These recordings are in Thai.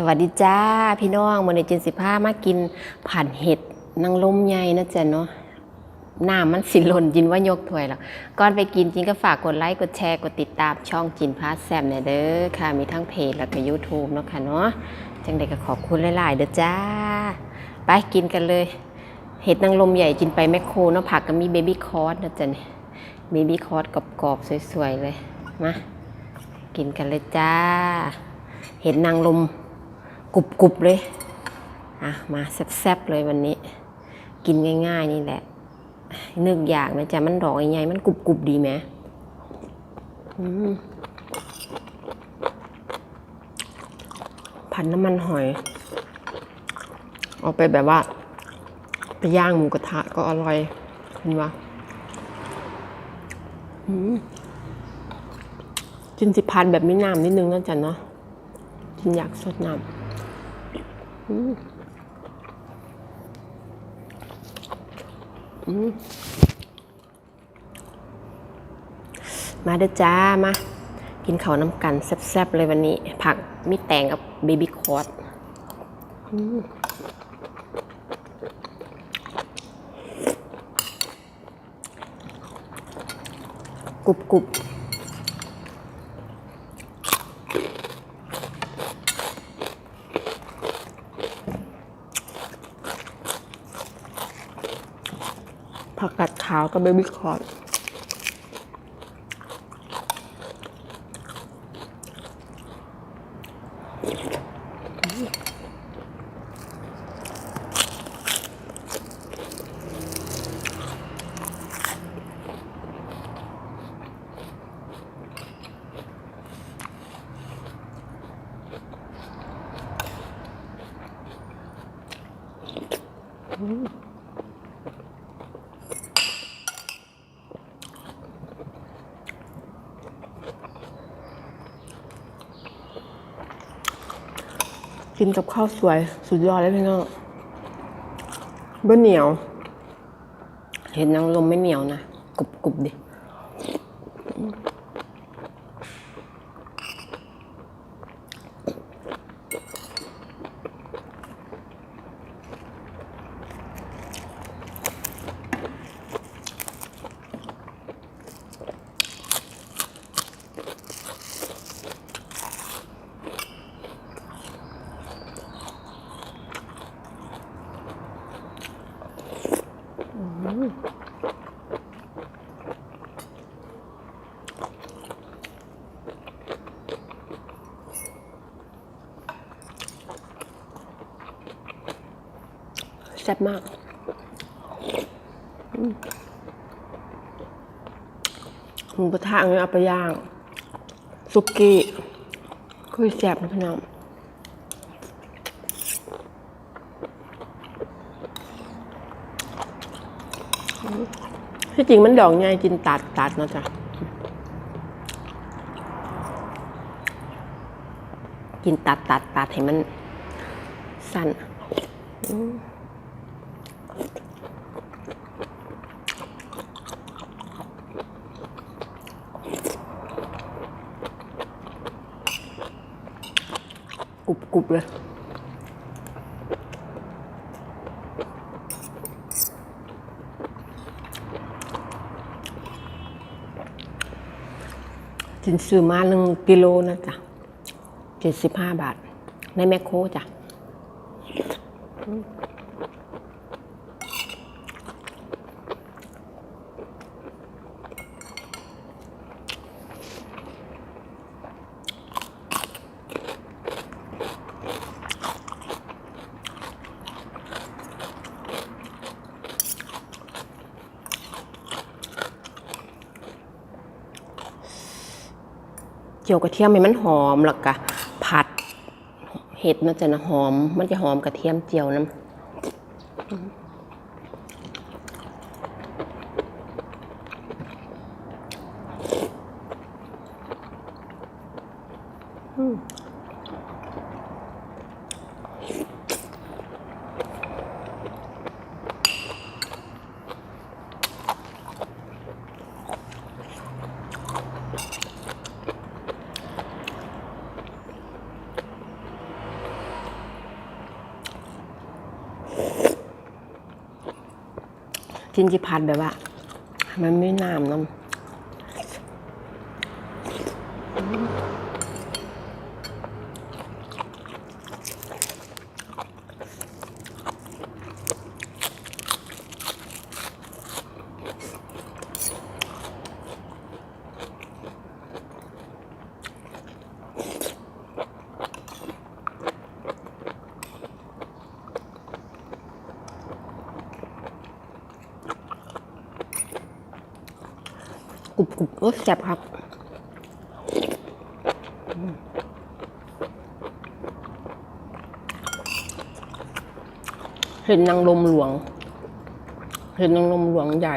สวัสดีจ้าพี่น้องวันนี้จินสิผ้ามากินผ่านเห็ดนางลมใหญ่นะจ๊ะเนาะหน้ามันสิหล่นจินว่ายกถ้วยแล้วก่อนไปกินจินก็ฝากกดไลค์กดแชร์กดติดตามช่องจินพาแซมเนี่ยเด้อค่ะมีทั้งเพจแล้วก็ YouTube เนาะค่ะเนาะจังใดก็ขอบคุณหลาย ๆ เด้อจ้า ไปกินกันเลย เห็ดนางลมใหญ่จินไปแมคโครเนาะผักก็มีเบบี้คอร์สนะจ๊ะเนี่ยเบบี้คอร์สกรอบๆสวย ๆ เลยมากินกันเลยจ้าเห็ดนางลม กรุบๆเลย อะ มาแซ่บๆเลยวันนี้ กินง่าย ๆ นี่แหละนึกอยากนะจ๊ะมันดอกใหญ่ๆมันกรุบๆดีไหมอืมพันน้ำมันหอย เอาไปแบบว่าไปย่างหมูกระทะก็อร่อยเห็นปะอืมจินสิพันแบบไม่น้ำนิดนึงนะจ๊ะเนาะจินอยากสดน้ำ มาเด้อจ้า มา กินข้าวน้ำกันแซ่บๆเลยวันนี้ ผักมีแตงกับเบบี้คอร์สกรุบกรุบ ผักกัดขาวกับเบบี้คอร์ส กินกับข้าวสวยสุดยอดเลยพี่น้องเบะเหนียว เห็นนางลมไม่เหนียวนะกรุบกรุบดิ แซ่บมากหมูกระทะอันนี้เอาไปย่าง สุกี้คือแซ่บนะพี่น้องอืม ที่จริงมันดอกใหญ่กินตัดตัดนะจ๊ะกินตัดตัดตัดให้มันสั้นกรุบกุบเลย จินซื้อมาหนึ่งกิโลนะจ๊ะเจ็ดสิบห้าบาท ในแมคโครจ้ะ จียวกระเทียมให้มันหอมแล้วก็ผัด เห็ดมันจะนะหอม มันจะหอมกระเทียมเจียวน้ำ จินจิพัดแบบว่า มันไม่น้ำน้ำ กรุบกรุบรสแซ่บครับเห็นนางลมหลวง เห็นนางลมหลวงใหญ่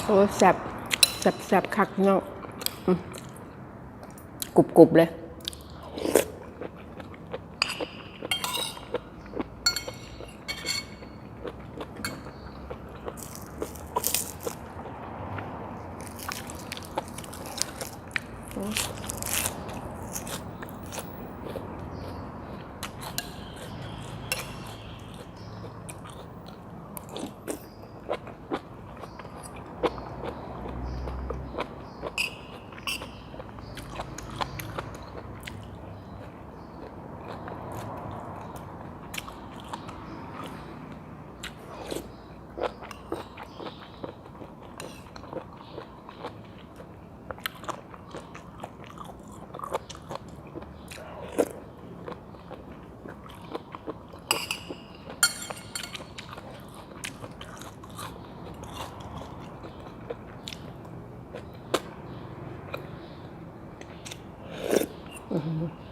โอ้แซบแซบแซบคักเนาะกรุบกรุบเลย you.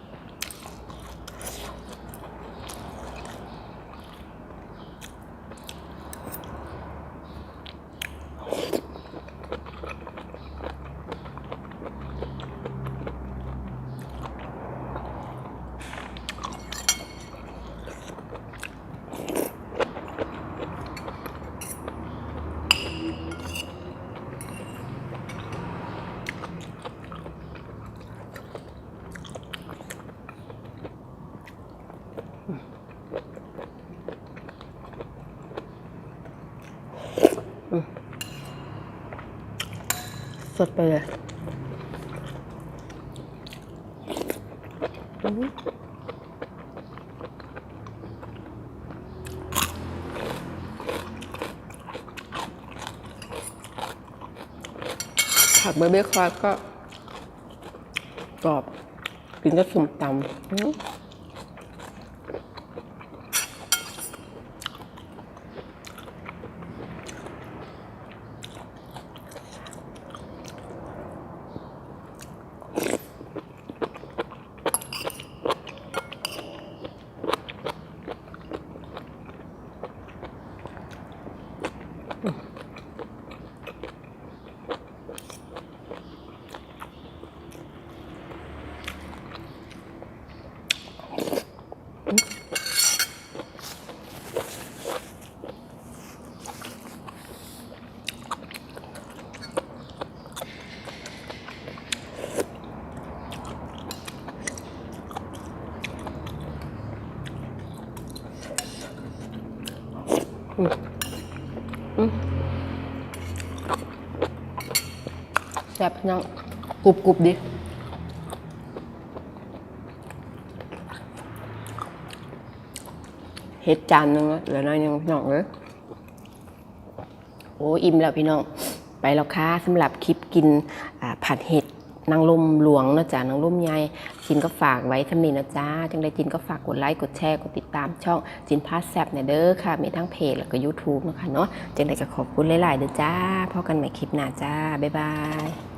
สดไปเลยผักเบอร์เบคอร์ก็กรอบ กินก็สุ่มตำ แซ่บพี่น้องกรุบกรุบดิเฮ็ดจานหนึงแล้วเหลือน้อยหนึงพี่น้องเอ้ยโอ้อิ่มแล้วพี่น้อง ไปแล้วค่ะสำหรับคลิปกินผัดเห็ด นางลมหลวงนะจ๊ะนางลมใหญ่จินก็ฝากไว้ทำนี้นะจ๊ะจังได้จินก็ฝากกดไลค์กดแชร์กดติดตามช่องจินพาสแซบเนี่ยเด้อค่ะ มีทั้งเพจแล้วก็ยูทูบนะคะเนาะจังได้ก็ขอบคุณหลายๆเด้อจ้าพบกันใหม่คลิปหน้าจ้าบ๊ายบาย